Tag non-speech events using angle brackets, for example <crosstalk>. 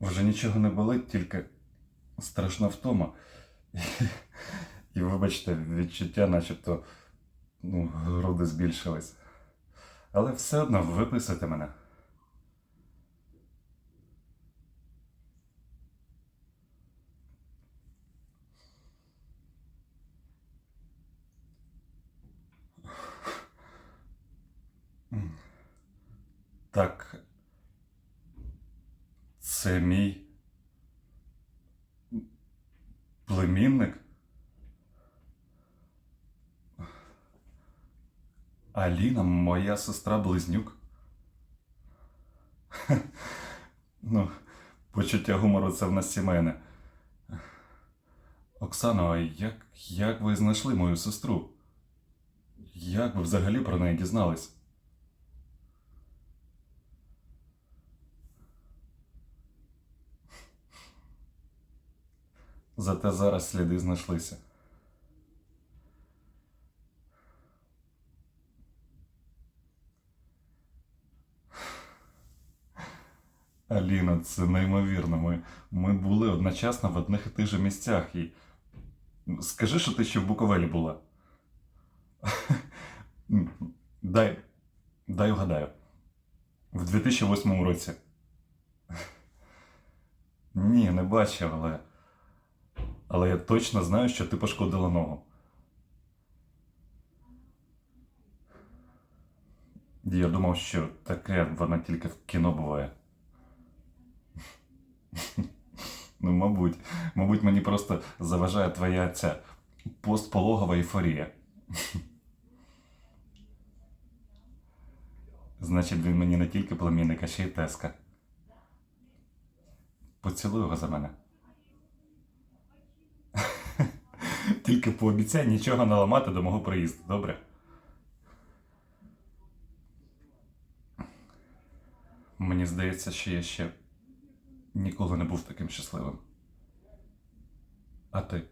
Вже нічого не болить, тільки страшна втома. І, вибачте, відчуття, начебто, ну, груди збільшились. Але все одно виписуйте мене. Так. Це мій племінник? Аліна, моя сестра близнюк. Ну, почуття гумору це в нас сімейне. Оксано, а як, як ви знайшли мою сестру? Як ви взагалі про неї дізнались? Зате зараз сліди знайшлися. Аліна, це неймовірно. Ми, ми були одночасно в одних і тих же місцях. І... Скажи, що ти ще в Буковелі була. <laughs> Дай, дай угадаю. В 2008 році. Ні, не бачив, але. Але я точно знаю, що ти пошкодила ногу. Я думав, що таке воно тільки в кіно буває. <laughs> Ну, мабуть, мабуть, мені просто заважає твоя ця постпологова ейфорія. <laughs> Значить, він мені не тільки племінник, а ще й теска. Поцілуй його за мене. Тільки пообіцяй нічого не ламати до мого приїзду, добре? Мені здається, що я ще ніколи не був таким щасливим. А ти?